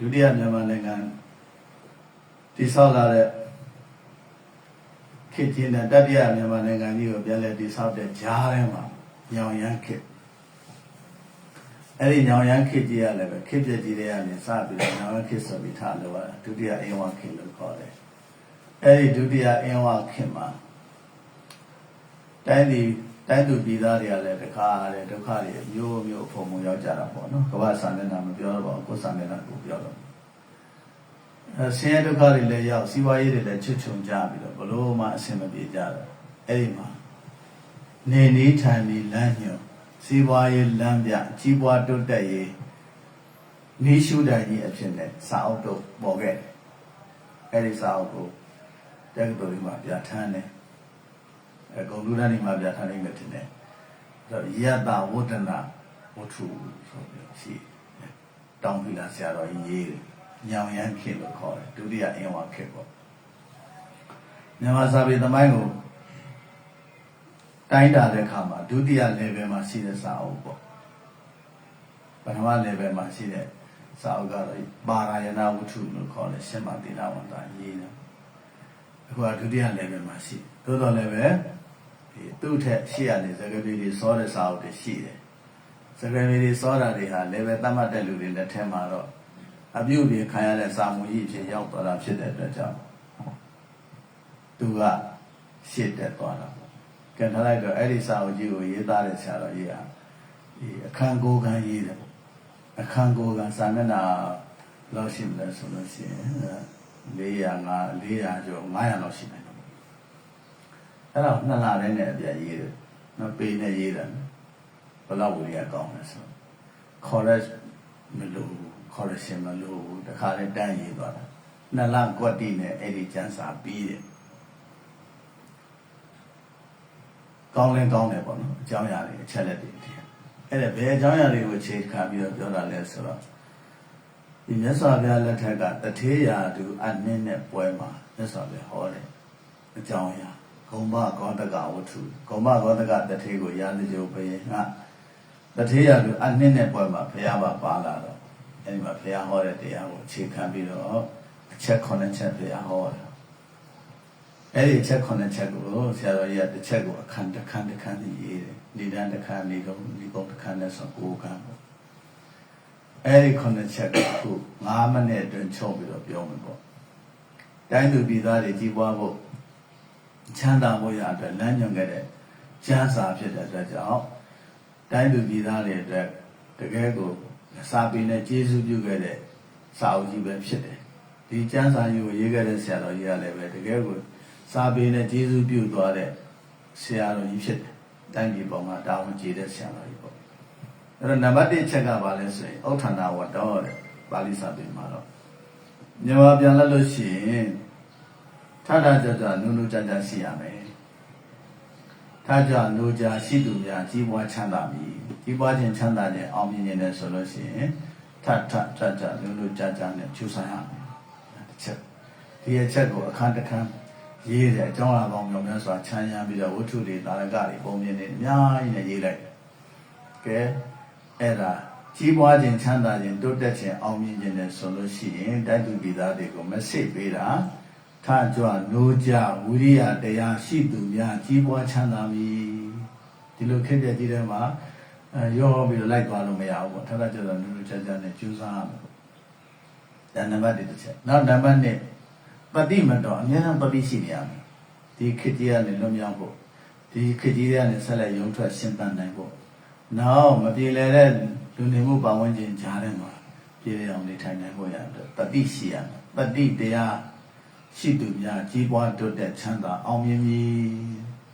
ဒုတိယမြန်မာနိုင်ငံတိဆောက်လာတဲ့ခေတ်ချင်းတဲ့တတိယမြန်မာနိုင်ငံကြီးကိုပြန်လည်တိဆောက်တဲ့ဂျားထဲမှာညောင်ရမ်းခေတ်အဲ့ဒီညောင်ရမ်းခေတ်ကြီးရလည်းပဲခေတ်ပြည့်ကြီးတွေကနေစပြီးတော့ညောင်ရမ်းခေတ်ဆိုပြီးထားလို့ရဒုတိယအင်ဝါခေတ်လို့ခေါ်တယ်အဲ့ဒီဒုတိယအင်ဝါခေတ်မှာတိုင်းပြည် တိုင်းသူပြည်သားတွေကလည်းတခါတဲ့ဒုက္ခတွေမျိုးမျိုးဖုံဖုံရောက်ကြတာပေါ့နော်ကမ္ဘာစာမျက်နှာမပြောတော့ပါဘူးကိုယ်စာမျက်နှာကိုပြောတော့အဲဆင်းရဲဒုက္ခတွေလည်းရောက်စီးပွားရေးတွေလည်းချွတ်ချုံကြပြီးတော့ဘလို့မှအဆင်မပြေကြတော့အဲ့ဒီမှာနေနေထိုင်ပြီးလမ်းညွှန်စီးပွားရေးလမ်းပြကြီးပွားတိုးတက်ရေးနေရှုတိုင်ကြီးအဖြစ်နဲ့စာအုပ်တို့ပေါ်ခဲ့တယ်အဲ့ဒီစာအုပ်ကိုတက္ကသိုလ်ကြီးမှာပြဋ္ဌာန်းတယ် အဲကွန်ပျူတာနေမှာပြဋ္ဌာန်းနိုင်မယ်ထင်တယ်အဲ့တော့ယတ္တဝတ္တနာဝတ္ထုဆိုပြီးတော့ရှိတယ်တောင်းပြလာဆရာတော်ကြီးရေးတယ်ညောင်ရမ်းခေတ်လို့ခေါ်တယ်ဒုတိယအင်ဝါခေတ်ပေါ့မြန်မာစာပေသမိုင်းကိုတိုင်းတာတဲ့အခါမှာဒုတိယ level မှာရှိတဲ့စာအုပ်ပေါ့ပထမ level မှာရှိတဲ့စာအုပ်ကတော့ပါရာယနာဝတ္ထုလို့ခေါ်တယ်ရှင်မတိရဝန္တာရေးတယ်အခုကဒုတိယ level မှာရှိသို့တော်လည်းပဲဒီ သူ့ထက်ရှေ့ရနေစကားပြေတွေစောတဲ့စာအုပ်တွေရှိတယ်စကားပြေတွေစောတာတွေဟာ level သတ်မှတ်တဲ့လူတွေလက်ထဲမှာတော့အပြုတ်ပြင်ခံရတဲ့စာမှုကြီးဖြစ်ရောက်သွားတာဖြစ်တဲ့အတွက်ကြောင့်သူကရှေ့တက်သွားတာပေါ့ကဲထားလိုက်တော့အဲ့ဒီစာအုပ်ကြီးကိုရေးသားတဲ့ဆရာတော်ကြီးကဒီအခန်းကိုယ်ခံရေးတယ်ပေါ့အခန်းကိုယ်ခံစာမျက်နှာလောက်ရှိမလဲဆိုလို့ရှိရင်400 400ကျော်500လောက်ရှိတယ် အဲ့တော့နှစ်လတိုင်းနဲ့အပြည့်ရေးတယ်နော်ပေနဲ့ရေးတယ်ဘယ်လောက်ဝေရကောင်းလဲဆိုခေါ်ရမလို့ခေါ်ရရှင်မလို့တခါလဲတန်းရေးသွားတာနှစ်လကွက်တိနဲ့အဲ့ဒီကျန်းစာပြီးတယ်ကောင်းလဲကောင်းတယ်ပေါ့နော်အကြောင်းအရာတွေအချက်လက်တွေတည်းအဲ့ဒါဘယ်အကြောင်းအရာတွေကိုခြေခါပြီးတော့ပြောတာလဲဆိုတော့ဒီမြတ်စွာဘုရားလက်ထက်ကတထေးရာသူအနှင်းနဲ့ပွဲမှာမြတ်စွာဘုရားဟောတယ်အကြောင်းအရာ ဂုံမဂောတကဝတ္ထုဂုံမဂောတကတထေကိုရာဇကြုဘယင်ကတထေရလူအနှစ်နဲ့ပွဲမှာဘုရားပါပါလာတော့အဲဒီမှာဘုရားဟောတဲ့တရားကိုအခြေခံပြီးတော့အချက်9ချက်ဘုရားဟောတယ်အဲဒီအချက်9ချက်ကိုဆရာတော်ကြီးကတစ်ချက်ကိုအခန်းတစ်ခန်းတစ်ခန်းနဲ့ရေးတယ်နေတန်းတစ်ခန်းနေကုန်ဒီကုန်တစ်ခန်းနဲ့ဆိုကိုခန်းပေါ့အဲဒီ9ချက်ကို9မိနစ်အတွင်းချုပ်ပြီးတော့ပြောမယ်ပေါ့တိုင်းသူပြည်သားတွေကြီးပွားဖို့ ချမ်းသာဖို့ရအတွက်လမ်းညွှန်ခဲ့တဲ့ကျမ်းစာဖြစ်တဲ့အတွက်ကြောင့်တိုင်းသူပြည်သားတွေအတွက်တကယ်ကိုစာပေနဲ့ကျေးဇူးပြုခဲ့တဲ့စာအုပ်ကြီးပဲဖြစ်တယ်ဒီကျမ်းစာကြီးကိုရေးခဲ့တဲ့ဆရာတော်ကြီးကလည်းပဲတကယ်ကိုစာပေနဲ့ကျေးဇူးပြုသွားတဲ့ဆရာတော်ကြီးဖြစ်တယ်တိုင်းပြည်ပေါ်မှာတာဝန်ကျေတဲ့ဆရာတော်ကြီးပေါ့အဲ့တော့နံပါတ်1ချက်ကဘာလဲဆိုရင်ဥဋ္ဌာဏဝတ္တောတဲ့ပါဠိစာပေမှာတော့မြန်မာပြန်လာလို့ရှိရင် ထထကြကြနုနုကြကြရှိရမယ်ထကြနုကြရှိသူများကြီးပွားချမ်းသာမည်ကြီးပွားခြင်းချမ်းသာခြင်းအောင်မြင်ခြင်းနဲ့ဆိုလို့ရှိရင်ထထကြကြနုနုကြကြနဲ့ကျူဆိုင်ရမယ်တစ်ချက်ဒီအချက်ကိုအခန်းတစ်ခန်းရေးတယ်အကြောင်းအရာပေါင်းမျိုးများစွာချမ်းရမ်းပြီးတော့ဝတ္ထုတွေတာရကတွေပုံမြင်နေအများကြီးနဲ့ရေးလိုက်ကဲအဲ့ဒါကြီးပွားခြင်းချမ်းသာခြင်းတိုးတက်ခြင်းအောင်မြင်ခြင်းနဲ့ဆိုလို့ရှိရင်တိုက်သူပြည်သားတွေကိုမဆိတ်ပေးတာ ထကြွနိုးကြဝိရိယတရားရှိသူများကြီးပွားချမ်းသာမည်ဒီလိုခက်တဲ့ကြီးတဲ့မှာအဲရောပြီးတော့လိုက်သွားလို့မရဘူးပေါ့ထထကြွတော့နူးနူးချာချာနဲ့ကြိုးစားရမယ်ပေါ့ဒါနံပါတ်1တစ်ချက်နောက်နံပါတ်2ပฏิမတော်အများဆုံးပฏิရှိနေရမယ်ဒီခက်ကြီးကနေလွတ်မြောက်ဖို့ဒီခက်ကြီးတွေကနေဆက်လက်ရုံထွက်ရှင်းပန်းနိုင်ဖို့နောက်မပြေလည်တဲ့လူနေမှုပတ်ဝန်းကျင်ကြားထဲမှာပြေလည်အောင်နေထိုင်နိုင်ဖို့ရတဲ့ပฏิရှိရမယ်ပฏิတရား ရှိသူများကြီးပွားတိုးတက်ချမ်းသာအောင်မြင်မည်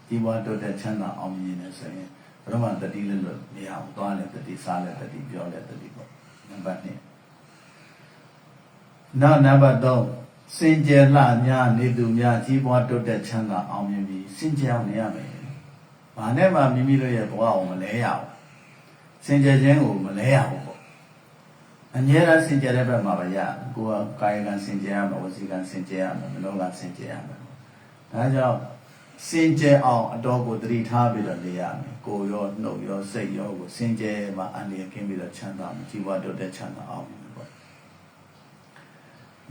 ကြီးပွားတိုးတက်ချမ်းသာအောင်မြင်နေဆိုရင်ဘုရမတတိလည်းလို့မရအောင်သွားလည်းတတိစားလည်းတတိပြောလည်းတတိပေါ့နံပါတ်2နောက်နံပါတ်3စင်ကြယ်လှများနေသူများကြီးပွားတိုးတက်ချမ်းသာအောင်မြင်ပြီးစင်ကြယ်အောင်နေရမယ်။ဘာနဲ့မှမိမိတို့ရဲ့ဘဝကိုမလဲရဘူး။စင်ကြယ်ခြင်းကိုမလဲရဘူးပေါ့။ အငြင်းရစင်ကြယ်တဲ့ဘက်မှာပဲရ။ကိုယ်ကကာယကံစင်ကြယ်ရမယ်ဝစီကံစင်ကြယ်ရမယ်မနောကံစင်ကြယ်ရမယ်။ဒါကြောင့်စင်ကြယ်အောင်အတော်ကိုတတိထားပြီးတော့နေရမယ်။ကိုယ်ရောနှုတ်ရောစိတ်ရောကိုစင်ကြယ်မှာအန္တရာယ်ကင်းပြီးတော့ချမ်းသာမယ်။ជីវတိုးတက်ချမ်းသာအောင်ပေါ့။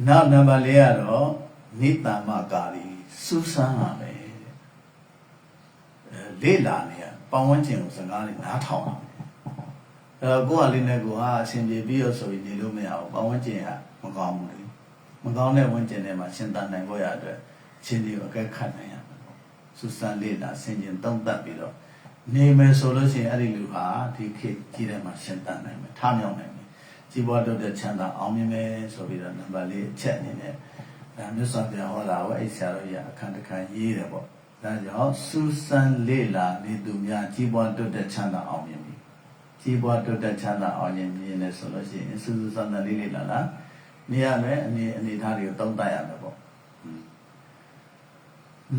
နောက်နံပါတ်၄ကတော့နိတ္တမကာရီစူးစမ်းလာမယ်တဲ့အဲလေးလာနေရပတ်ဝန်းကျင်ကိုစကားလေးနားထောင်လာမယ် အဲတော့ကိုယ့်ဟာလေးနဲ့ကိုယ်ဟာအဆင်ပြေပြီးတော့ဆိုပြီးနေလို့မရဘူးပတ်ဝန်းကျင်ကမကောင်းဘူးလေမကောင်းတဲ့ဝန်းကျင်ထဲမှာရှင်းတန်နိုင်ဖို့ရအတွက်ချင်းဒီကိုအကဲခတ်နိုင်ရမယ်ပေါ့စူးစမ်းလေးလာဆင်ကျင်သုံးသပ်ပြီးတော့နေမယ်ဆိုလို့ရှိရင်အဲ့ဒီလူဟာဒီခေတ်ကြီးထဲမှာရှင်းတန်နိုင်မယ်ထမြောက်နိုင်မယ်ကြီးပွားတိုးတက်ချမ်းသာအောင်မြင်မယ်ဆိုပြီးတော့နံပါတ်၄အချက်အနေနဲ့ဒါမြတ်စွာဘုရားဟောတာကိုအဲ့ဆရာတော်ကြီးအခန်းတစ်ခန်းရေးတယ်ပေါ့ဒါကြောင့်စူးစမ်းလေးလာနေသူများကြီးပွားတိုးတက်ချမ်းသာအောင်မြင်ပြီ ကြီးပွားတိုးတက်ချမ်းသာအောင်မြင်မြင်လဲဆိုလို့ရှိရင်စူးစူးစမ်းစမ်းလေးလေးလာလာနေရမယ်အနေအနေထားတွေကိုသုံးသပ်ရမယ်ပေါ့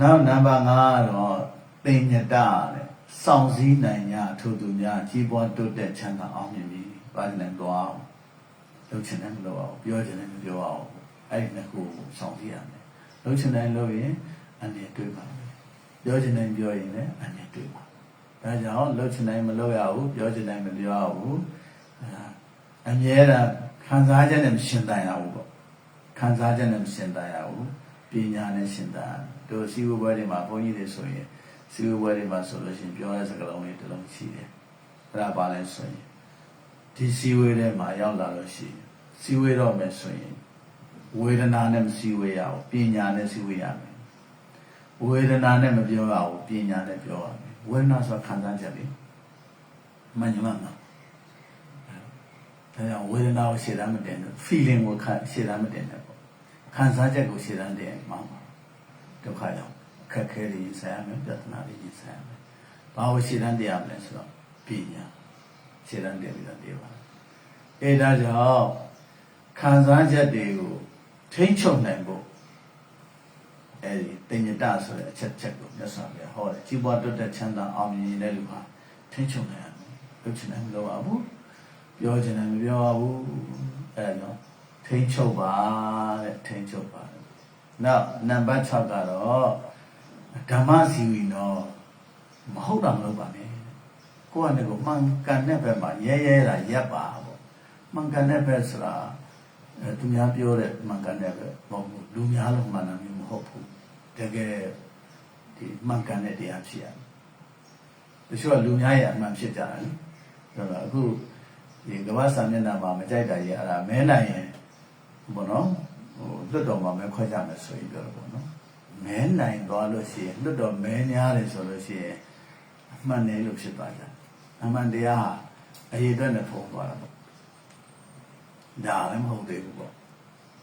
နောက်နံပါတ်5ကတော့တင်ညတတဲ့စောင့်စည်းနိုင်ညာထို့သူများကြီးပွားတိုးတက်ချမ်းသာအောင်မြင်ပြီးပါနေတော့လှုပ်ချင်တယ်မလုပ်အောင်ပြောချင်တယ်မပြောအောင်အဲ့ဒီနှစ်ခုကိုစောင့်စည်းရမယ်လှုပ်ချင်တယ်လုပ်ရင်အနေတွေ့ပါမယ်ပြောချင်တယ်ပြောရင်လည်းအနေတွေ့ပါ ဒါကြောင့်လှုပ်ချင်တယ်မလုပ်ရဘူးပြောချင်တယ်မပြောရဘူးအာအမြဲတမ်းခံစားချက်နဲ့မရှင်းတန်ရဘူးပေါ့ခံစားချက်နဲ့မရှင်းတန်ရဘူးပညာနဲ့ရှင်းတန်ရတို့စီဝဘွဲတွေမှာဘုန်းကြီးတွေဆိုရင်စီဝဘွဲတွေမှာဆိုလို့ရှိရင်ပြောတဲ့စကားလုံးလေးတစ်လုံးရှိတယ်အဲ့ဒါပါလဲဆိုရင်ဒီစီဝေထဲမှာရောက်လာလို့ရှိရင်စီဝေတော့မယ်ဆိုရင်ဝေဒနာနဲ့မစီဝေရဘူးပညာနဲ့စီဝေရမယ်ဝေဒနာနဲ့မပြောရဘူးပညာနဲ့ပြောရမယ် ဝေဒနာဆိုခံစားချက်လေမညမမှာဒါကြောင့်ဝေဒနာကိုရှေ့တမ်းမတင်ဘူး feeling ကိုခံရှေ့တမ်းမတင်ဘူးပေါ့ခံစားချက်ကိုရှေ့တမ်းတင်မှာမှာဒုက္ခရောက်အခက်ခဲတွေရင်ဆိုင်ရမယ်ပြဿနာတွေရင်ဆိုင်ရမယ်ဘာကိုရှေ့တမ်းတင်ရမလဲဆိုတော့ပညာရှေ့တမ်းတင်ပြီးတော့တင်ပါအဲဒါကြောင့်ခံစားချက်တွေကိုထိမ့်ချုပ်နိုင်ဖို့ အဲဒီတင်ညတဆိုတဲ့အချက်ချက်ကိုမြတ်စွာဘုရားဟောတယ်ကြီးပွားတွတ်တဲ့ချမ်းသာအောင်မြင်တဲ့လူဟာထိမ့်ချုပ်နိုင်ရမယ်လုပ်ချင်တယ်မလုပ်ရဘူးပြောချင်တယ်မပြောရဘူးအဲဒါကြောင့်ထိမ့်ချုပ်ပါတဲ့ထိမ့်ချုပ်ပါတဲ့နောက်နံပါတ်6ကတော့ဓမ္မစီဝီနော်မဟုတ်တာမလုပ်ပါနဲ့ကိုယ့်အနေကိုမှန်ကန်တဲ့ဘက်မှာရဲရဲတာရက်ပါပေါ့မှန်ကန်တဲ့ဘက်ဆိုတာ အဲသူများပြောတဲ့မှန်ကန်တဲ့ဘက်မဟုတ်ဘူးလူများလုံးမှန်တာမျိုးမဟုတ်ဘူးတကယ်ဒီမှန်ကန်တဲ့တရားဖြစ်ရတယ်တချို့ကလူများရဲ့အမှန်ဖြစ်ကြတယ်ဆိုတော့အခုဒီကမ္ဘာစာမျက်နှာမှာမကြိုက်တာကြီးအဲ့ဒါမဲနိုင်ရင်ဘောနော်ဟိုလွတ်တော်မှာမဲခွဲကြမယ်ဆိုရင်ပြောတော့ဘောနော်မဲနိုင်သွားလို့ရှိရင်လွတ်တော်မဲများတယ်ဆိုလို့ရှိရင်အမှန်တယ်လို့ဖြစ်သွားကြတယ်အမှန်တရားဟာအရေးအတွက်နဲ့ဖုံးသွားတာပေါ့ ဒါလည်းမဟုတ်သေးဘူးပေါ့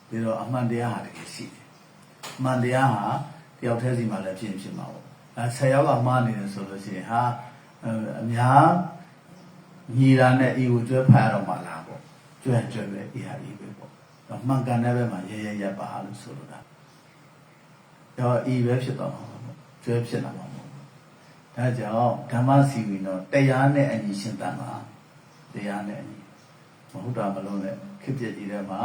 ပြီးတော့အမှန်တရားဟာတကယ်ရှိတယ်အမှန်တရားဟာတယောက်တည်းစီမှာလည်းဖြစ်ရင်ဖြစ်မှာပေါ့အဲဆယ်ယောက်ကမှားနေတယ်ဆိုလို့ရှိရင်ဟာအများညီတာနဲ့ဤကိုကျွဲဖတ်ရတော့မှလားပေါ့ကျွဲကျွဲပဲဤဟာဤပဲပေါ့တော့မှန်ကန်တဲ့ဘက်မှာရဲရဲရပါလို့ဆိုလိုတာတော့ဤပဲဖြစ်တော့မှာပေါ့ကျွဲဖြစ်လာမှာပေါ့ဒါကြောင့်ဓမ္မစီဝီတော့တရားနဲ့အညီရှင်းတတ်မှာတရားနဲ့အညီမဟုတ်တာမလုံးနဲ့ ခစ်ပြည့်ကြီးထဲမှာ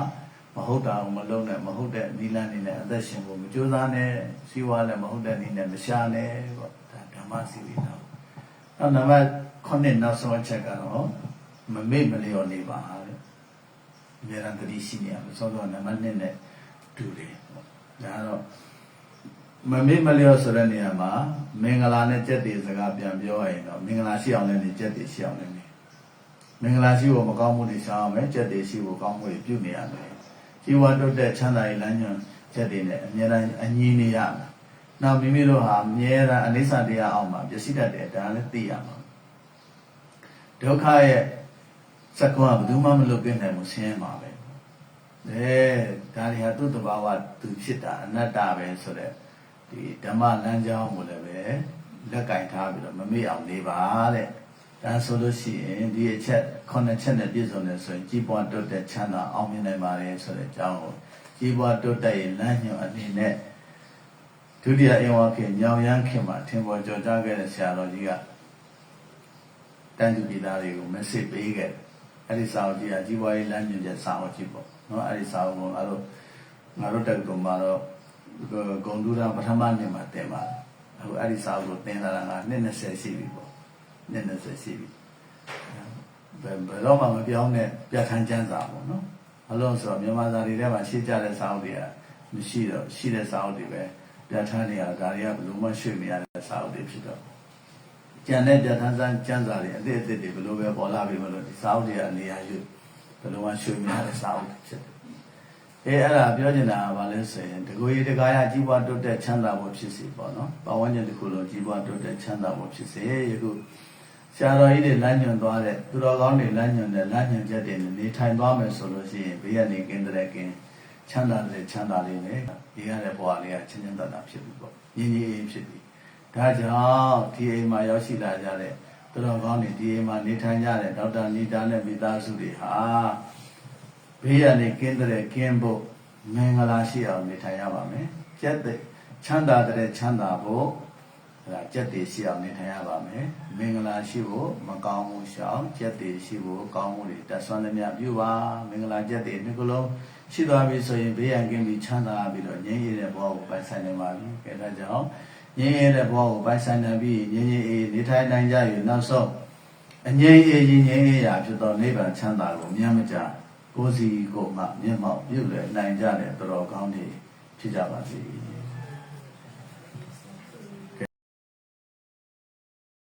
မဟုတ်တာကိုမလုံးနဲ့မဟုတ်တဲ့နိလန်းနေနဲ့အသက်ရှင်ဖို့မကြိုးစားနဲ့စီဝါလည်းမဟုတ်တဲ့နိနဲ့မရှာနဲ့ပေါ့ဒါဓမ္မစီဝီတော့နောက်နံပါတ်9နောက်ဆုံးအချက်ကတော့မမေ့မလျော်နေပါတဲ့အများရန်တတိရှိနေရမယ်သောသောနံပါတ်1နဲ့တူတယ်ပေါ့ဒါကတော့မမေ့မလျော်ဆိုတဲ့နေရာမှာမင်္ဂလာနဲ့ကြက်တည်စကားပြန်ပြောရရင်တော့မင်္ဂလာရှိအောင်လည်းနေကြက်တည်ရှိအောင်လည်းနေ မင်္ဂလာရှိဖို့မကောင်းမှုတွေရှားအောင်မယ်ကြက်တည်ရှိဖို့ကောင်းမှုတွေပြုနေရမယ်ជីវတုတ်တဲ့ချမ်းသာရေးလမ်းညွှန်ချက်တွေနဲ့အများအားအညီနေရမယ်နောက်မိမိတို့ဟာအမြဲတမ်းအနိစ္စတရားအောင်မှာပျက်စီးတတ်တယ်ဒါလည်းသိရမှာဒုက္ခရဲ့စက္ကဝဘယ်သူမှမလွတ်ပြနိုင်ဘူးဆင်းရဲမှာပဲအဲဒါတွေဟာသူ့တဘာဝသူဖြစ်တာအနတ္တပဲဆိုတော့ဒီဓမ္မလမ်းကြောင်းကိုလည်းပဲလက်ကင်ထားပြီးတော့မမေ့အောင်နေပါတဲ့ ဒါဆိုလို့ရှိရင်ဒီအချက်ခုနှစ်ချက်နဲ့ပြည့်စုံတယ်ဆိုရင်ကြီးပွားတိုးတက်ချမ်းသာအောင်မြင်နိုင်ပါတယ်ဆိုတဲ့အကြောင်းကိုကြီးပွားတိုးတက်ရဲ့လမ်းညွှန်အနေနဲ့ဒုတိယအင်ဝါခင်ညောင်ရမ်းခင်မှာထင်ပေါ်ကြော်ကြားခဲ့တဲ့ဆရာတော်ကြီးကတန်တူပြည်သားတွေကို message ပေးခဲ့တယ်အဲ့ဒီစာအုပ်ကြီးကကြီးပွားရေးလမ်းညွှန်ချက်စာအုပ်ကြီးပေါ့နော်အဲ့ဒီစာအုပ်ကိုငါတို့ငါတို့တက်ကုန်မှာတော့ဂုံဒူရာပထမနေ့မှာတင်ပါတယ်အခုအဲ့ဒီစာအုပ်ကိုတင်လာတာကနှစ်20ရှိပြီပေါ့ နှစ်20ရှိပြီဘယ်ဘယ်တော့မှမပြောင်းတဲ့ပြဋ္ဌာန်းကျမ်းစာပေါ့နော်ဘာလို့လဲဆိုတော့မြန်မာသားတွေထဲမှာရှင်းကြတဲ့စာအုပ်တွေကမရှိတော့ရှိတဲ့စာအုပ်တွေပဲပြဋ္ဌာန်းနေရတာဒါတွေကဘယ်လိုမှရွှေ့မရတဲ့စာအုပ်တွေဖြစ်တော့ကျန်တဲ့ပြဋ္ဌာန်းစမ်းကျမ်းစာတွေအသစ်အသစ်တွေဘယ်လိုပဲပေါ်လာပြီမလို့ဒီစာအုပ်တွေကနေရာယူဘယ်လိုမှရွှေ့မရတဲ့စာအုပ်တွေဖြစ်တယ်အဲအဲ့ဒါပြောချင်တာကဘာလဲဆိုရင်တကူကြီးတကားရကြီးပွားတိုးတက်ချမ်းသာဖို့ဖြစ်စီပေါ့နော်။ပဝန်းကျင်တစ်ခုလုံးကြီးပွားတိုးတက်ချမ်းသာဖို့ဖြစ်စေယခု ဆရာတော်ကြီးတွေလမ်းညွှန်သွားတဲ့သူတော်ကောင်းတွေလမ်းညွှန်တဲ့လမ်းညွှန်ချက်တွေနဲ့နေထိုင်သွားမယ်ဆိုလို့ရှိရင်ဘေးကနေကင်းတဲ့ကင်းချမ်းသာတဲ့ချမ်းသာလေးနဲ့ဒီရတဲ့ဘဝလေးကချမ်းချမ်းသာသာဖြစ်ပြီပေါ့။ညီညီအေးဖြစ်ပြီ။ဒါကြောင့်ဒီအိမ်မှာရောက်ရှိလာကြတဲ့သူတော်ကောင်းတွေဒီအိမ်မှာနေထိုင်ကြတဲ့ဒေါက်တာနီတာနဲ့မိသားစုတွေဟာဘေးကနေကင်းတဲ့ကင်းဖို့မင်္ဂလာရှိအောင်နေထိုင်ရပါမယ်။ကျက်တဲ့ချမ်းသာတဲ့ချမ်းသာဖို့ အဲဒါကျက်တည်ရှိအောင်နေထိုင်ရပါမယ်။မင်္ဂလာရှိဖို့မကောင်းမှုရှောင်ကျက်တည်ရှိဖို့ကောင်းမှုတွေတက်ဆွမ်းသမျှပြုပါမင်္ဂလာကျက်တည်ဒီကလုံးရှိသွားပြီဆိုရင်ဘေးရန်ကင်းပြီးချမ်းသာပြီးတော့ငြိမ်းရည်တဲ့ဘဝကိုပိုင်ဆိုင်နိုင်ပါပြီ။အဲဒါကြောင့်ငြိမ်းရည်တဲ့ဘဝကိုပိုင်ဆိုင်နိုင်ပြီးငြိမ်းရည်အေးနေထိုင်နိုင်ကြရနောက်ဆုံးအငြိမ်းအေးရင်ငြိမ်းရည်ရာဖြစ်သောနိဗ္ဗာန်ချမ်းသာကိုမြတ်မကြကိုယ်စီကိုယ်မှမျက်မှောက်ပြုလည်နိုင်ကြတဲ့တော်တော်ကောင်းတွေဖြစ်ကြပါစေ။